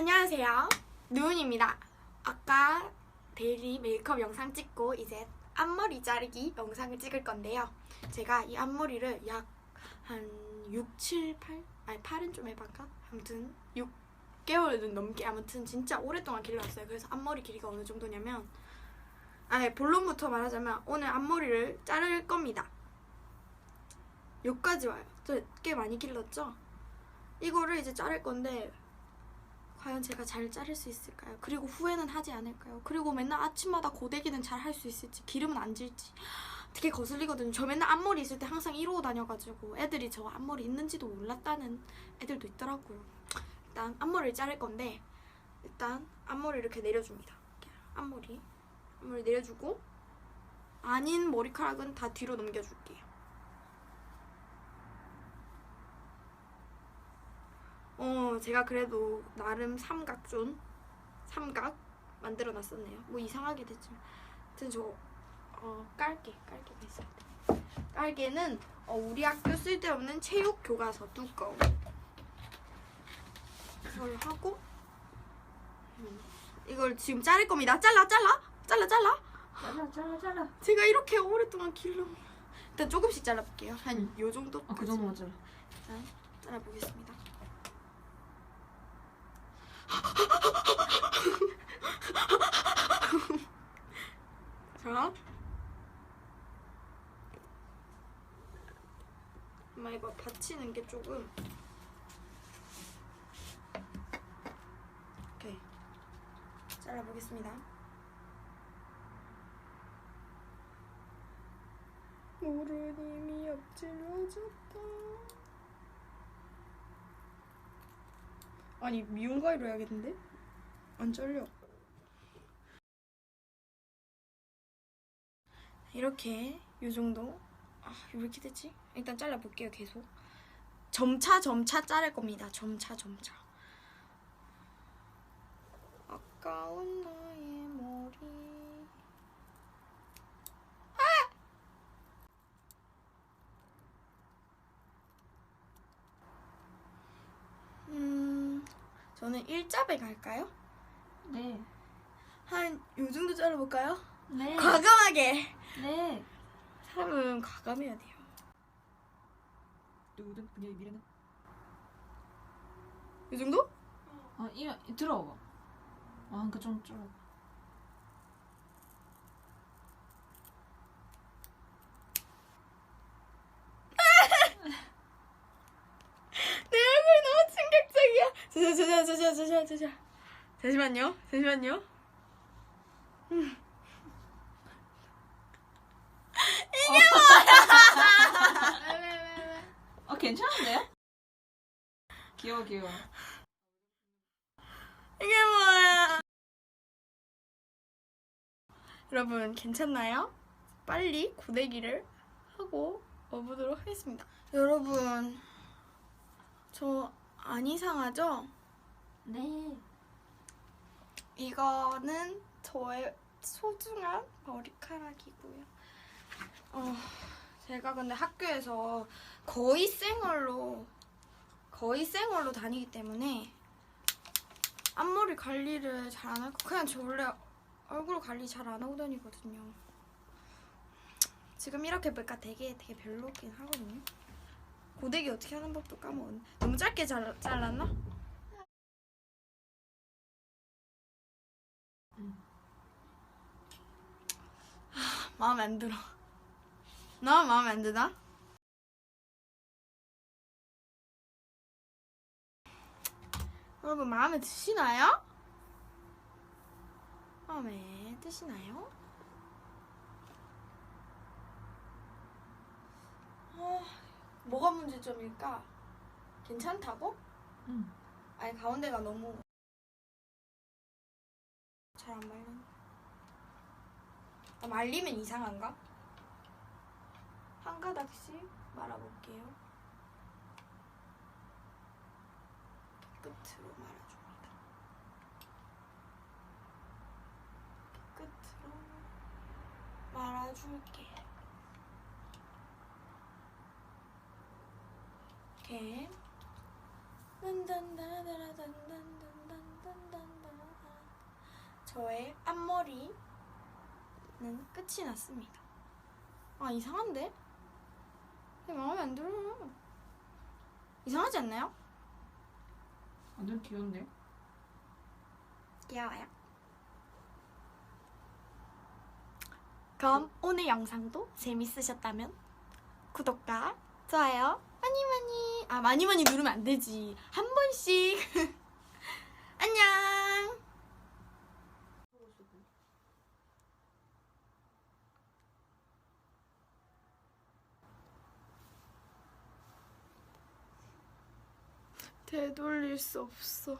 안녕하세요. 누운입니다. 아까 데일리 메이크업 영상 찍고 이제 앞머리 자르기 영상을 찍을 건데요. 제가 이 앞머리를 약 한 6, 7, 8? 아니 8은 좀 해볼까? 아무튼 6개월은 넘게 아무튼 진짜 오랫동안 길러왔어요. 그래서 앞머리 길이가 어느 정도냐면 아예 본론부터 말하자면 오늘 앞머리를 자를 겁니다. 여기까지 와요. 저꽤 많이 길렀죠? 이거를 이제 자를 건데 과연 제가 잘 자를 수 있을까요? 그리고 후회는 하지 않을까요? 그리고 맨날 아침마다 고데기는 잘 할 수 있을지 기름은 안 질지 되게 거슬리거든요. 저 맨날 앞머리 있을 때 항상 이러고 다녀가지고 애들이 저 앞머리 있는지도 몰랐다는 애들도 있더라고요. 일단 앞머리를 자를 건데 일단 앞머리 이렇게 내려줍니다. 앞머리 앞머리 내려주고 아닌 머리카락은 다 뒤로 넘겨줄게요. 어, 제가 그래도 나름 삼각존, 삼각 만들어 놨었네요. 뭐 이상하게 됐지만. 하여튼 저, 어, 깔개, 깔개가 있어야 돼. 깔개는 어, 우리 학교 쓸데없는 체육 교과서 뚜껑. 이걸 하고, 음, 이걸 지금 자를 겁니다. 잘라, 잘라, 잘라, 잘라. 잘라 잘라 잘라 제가 이렇게 오랫동안 길러. 일단 조금씩 잘라볼게요. 한 요 정도. 아 그 정도만 잘라 일단 잘라보겠습니다. 자. 엄마 이거 받치는 게 조금 오케이 잘라보겠습니다. 모르님이 엎질러졌다. 아니 미용 가위로 해야겠는데? 안 잘려. 이렇게 요 정도. 아, 왜 이렇게 되지? 일단 잘라 볼게요, 계속. 점차 점차 자를 겁니다. 점차 점차. 아까운 나의 머리. 음, 저는 일자배 갈까요? 네 한 요 정도 잘라볼까요? 네. 과감하게. 네. 사람은 과감해야 돼요. 누구든 그녀의 미래는 이 정도? 아 이거 들어봐 아좀 잘라 내 얼굴이 너무 충격적이야. 저자 저자 저자 저자 저자. 잠시만요. 잠시만요. 음. 아 괜찮은데요? 귀여워 귀여워 이게 뭐야? 여러분 괜찮나요? 빨리 고데기를 하고 와보도록 하겠습니다. 여러분 저 안 이상하죠? 네 이거는 저의 소중한 머리카락이고요. 어, 제가 근데 학교에서 거의 생얼로 거의 생얼로 다니기 때문에 앞머리 관리를 잘 안 하고 그냥 저 원래 얼굴 관리 잘 안 하고 다니거든요. 지금 이렇게 보니까 되게 되게 별로긴 하거든요. 고데기 어떻게 하는 법도 까먹었네. 너무 짧게 잘, 잘랐나? 마음에 안 들어. 나 마음에 안 드나? 여러분 마음에 드시나요? 마음에 드시나요? 아, 뭐가 문제점일까? 괜찮다고? 응. 아니 가운데가 너무 잘 안 말리 네. 아, 말리면 이상한가? 한 가닥씩 말아볼게요. 끝으로 말아줍니다. 끝으로 말아줄게. 이렇게 저의 앞머리 는 끝이 났습니다. 아 이상한데? 마음에 안 들어요. 이상하지 않나요? 완전 귀여운데? 귀여워요. 그럼 오늘 영상도 재밌으셨다면 구독과 좋아요 많이 많이 아 많이 많이 누르면 안 되지 한 번씩 안녕. 되돌릴 수 없어.